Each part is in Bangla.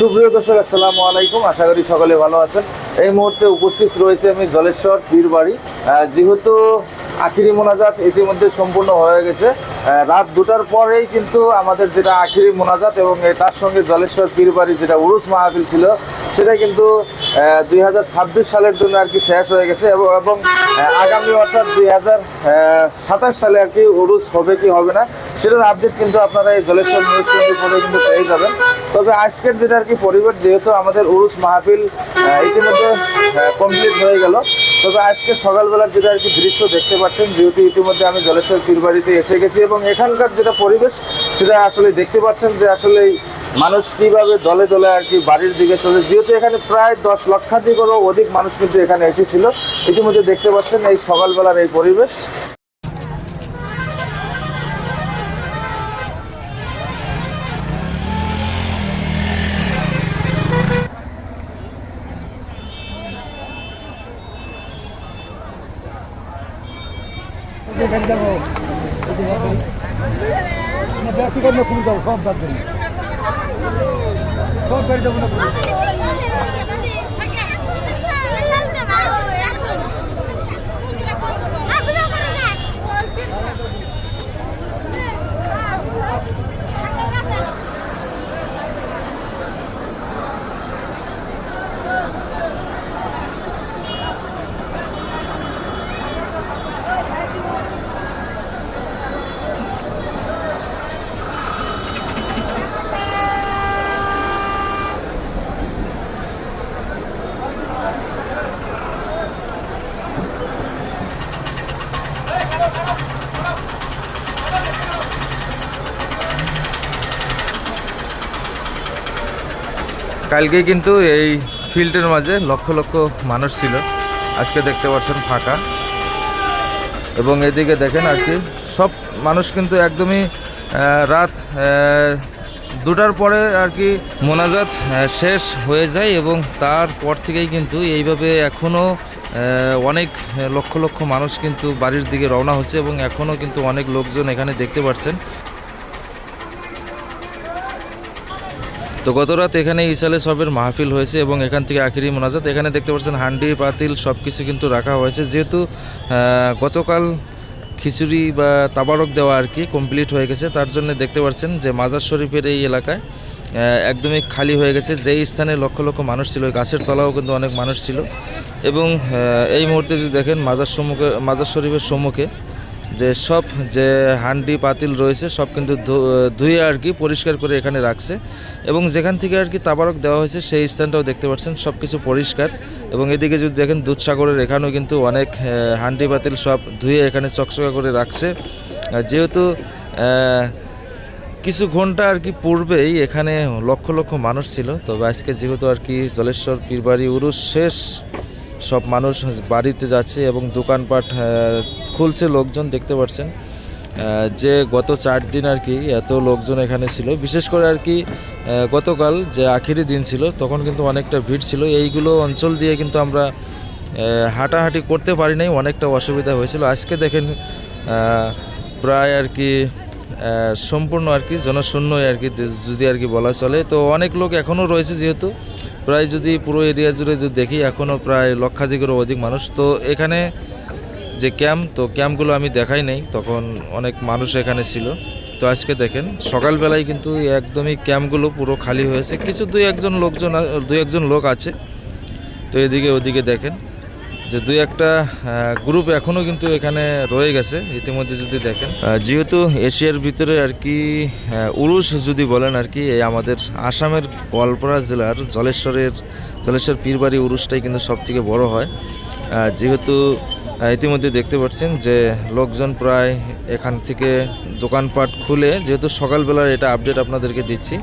সুপ্রিয় দর্শক, আসসালামু আলাইকুম। আশা করি সকলে ভালো আছেন। এই মুহূর্তে উপস্থিত রয়েছে আমি জলেশ্বর পীরবাড়ি যেহেতু আখিরি মোনাজাত ইতিমধ্যে সম্পূর্ণ হয়ে গেছে রাত দুটার পরেই কিন্তু আমাদের যেটা আখিরি মোনাজাত এবং তার সঙ্গে জলেশ্বর পীরবাড়ি যেটা উরুস মাহফিল ছিল, সেটা কিন্তু দুই হাজার ছাব্বিশ সালের জন্য আর কি শেষ হয়ে গেছে এবং আগামী অর্থাৎ দুই হাজার সাতাশ সালে আর কি উরুস হবে কি হবে না, সেটার আপডেট কিন্তু আপনারা এই জলেশ্বর নিউজ কিন্তু পেয়ে যাবেন। তবে আজকের যেটা আর কি পরিবেশ, যেহেতু আমাদের উরুস মাহফিল ইতিমধ্যে কমপ্লিট হয়ে গেল। তবে আজকে সকালবেলার যেটা আর কি দৃশ্য দেখতে পাচ্ছেন, যেহেতু ইতিমধ্যে আমি জলেশ্বর পীরবাড়িতে এসে গেছি এবং এখানকার যেটা পরিবেশ, সেটা আসলে দেখতে পাচ্ছেন যে আসলে মানুষ কীভাবে দলে দলে আর কি বাড়ির দিকে চলে। যেহেতু এখানে প্রায় দশ লক্ষাধিকেরও অধিক মানুষ কিন্তু এখানে এসেছিল, ইতিমধ্যে দেখতে পাচ্ছেন এই সকালবেলার এই পরিবেশ। ব্যক্তিগত না কোনো যাব সব বাদ দেবো সব গাড়ি যাব না কালকে কিন্তু এই ফিল্ডের মাঝে লক্ষ লক্ষ মানুষ ছিল। আজকে দেখতে পাচ্ছেন ফাঁকা। এবং এদিকে দেখেন আর কি, সব মানুষ কিন্তু একদমই রাত দুটার পরে আর কি মোনাজাত শেষ হয়ে যায় এবং তারপর থেকেই কিন্তু এইভাবে এখনও অনেক লক্ষ লক্ষ মানুষ কিন্তু বাড়ির দিকে রওনা হচ্ছে এবং এখনও কিন্তু অনেক লোকজন এখানে দেখতে পাচ্ছেন। তো গত রাত এখানে ইসালে সবের মাহফিল হয়েছে এবং এখান থেকে আখিরি মোনাজাত। এখানে দেখতে পাচ্ছেন হান্ডি, পাতিল সব কিছু কিন্তু রাখা হয়েছে। যেহেতু গতকাল খিচুড়ি বা তাবারক দেওয়া আর কি কমপ্লিট হয়ে গেছে, তার জন্য দেখতে পাচ্ছেন যে মাজার শরীফের এই এলাকায় একদমই খালি হয়ে গেছে। যেই স্থানে লক্ষ লক্ষ মানুষ ছিল গাছের তলাও কিন্তু অনেক মানুষ ছিল। এবং এই মুহূর্তে যদি দেখেন মাজার সম্মুখে, মাজার শরীফের সম্মুখে যে সব যে হান্ডি পাতিল রয়েছে, সব কিন্তু ধুয়ে আর কি পরিষ্কার করে এখানে রাখছে। এবং যেখান থেকে আর কি তাবারক দেওয়া হয়েছে, সেই স্থানটাও দেখতে পাচ্ছেন, সব কিছু পরিষ্কার। এবং এদিকে যদি দেখেন দুধসাগরের, এখানেও কিন্তু অনেক হান্ডি পাতিল সব ধুয়ে এখানে চকচকা করে রাখছে। যেহেতু কিছু ঘণ্টা আর কি পূর্বেই এখানে লক্ষ লক্ষ মানুষ ছিল, তবে আজকে যেহেতু আর কি জলেশ্বর, পীরবাড়ি উরুস শেষ সব মানুষ বাড়িতে যাচ্ছে এবং দোকানপাট খুলছে লোকজন, দেখতে পাচ্ছেন। যে গত চার দিন আর কি এত লোকজন এখানে ছিল। বিশেষ করে আর কি গতকাল যে আখেরি দিন ছিল, তখন কিন্তু অনেকটা ভিড় ছিল। এইগুলো অঞ্চল দিয়ে কিন্তু আমরা হাঁটাহাঁটি করতে পারি নাই, অনেকটা অসুবিধা হয়েছিল। আজকে দেখেন প্রায় আর কি সম্পূর্ণ আর কি জনশূন্য আর কি যদি আর কি বলা চলে। তো অনেক লোক এখনও রয়েছে যেহেতু। প্রায় যদি পুরো এরিয়া জুড়ে যদি দেখি, এখনও প্রায় লক্ষাধিকেরও অধিক মানুষ। তো এখানে যে ক্যাম্প, তো ক্যাম্পগুলো আমি দেখাই নেই। তখন অনেক মানুষ এখানে ছিল। তো আজকে দেখেন, সকালবেলায় কিন্তু একদমই ক্যাম্পগুলো পুরো খালি হয়েছে। কিছু দুই একজন লোকজন দুই একজন লোক আছে। তো এদিকে ওদিকে দেখেন। যে দুই একটা গ্রুপ এখনও কিন্তু এখানে রয়ে গেছে, ইতিমধ্যে যদি দেখেন। যেহেতু এশিয়ার ভিতরে আর কি উরুষ যদি বলেন আর কি, এই আমাদের আসামের গোয়ালপাড়া জেলার জলেশ্বরের, জলেশ্বর পীরবাড়ি উরুষটাই কিন্তু সব থেকে বড় হয়। যেহেতু ইতিমধ্যে দেখতে পাচ্ছেন যে লোকজন প্রায় এখান থেকে দোকানপাট খুলে, যেহেতু সকালবেলার এটা আপডেট আপনাদেরকে দিচ্ছি,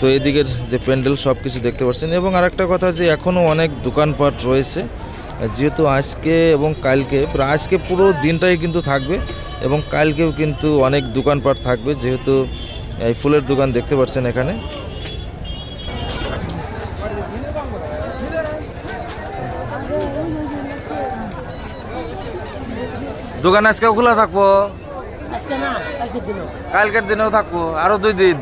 তো এদিকের যে প্যান্ডেল সব কিছু দেখতে পাচ্ছেন। এবং আরেকটা কথা যে এখনও অনেক দোকানপাট রয়েছে যেহেতু আজকে এবং কালকে প্রায় আজকে পুরো দিনটাই কিন্তু থাকবে এবং কালকেও কিন্তু অনেক দোকানপাট থাকবে যেহেতু এই ফুলের দোকান দেখতে পাচ্ছেন এখানে। দোকান আজকেও খোলা থাকব? কালকের কালকের দিনেও থাকব আরও দুই দিন।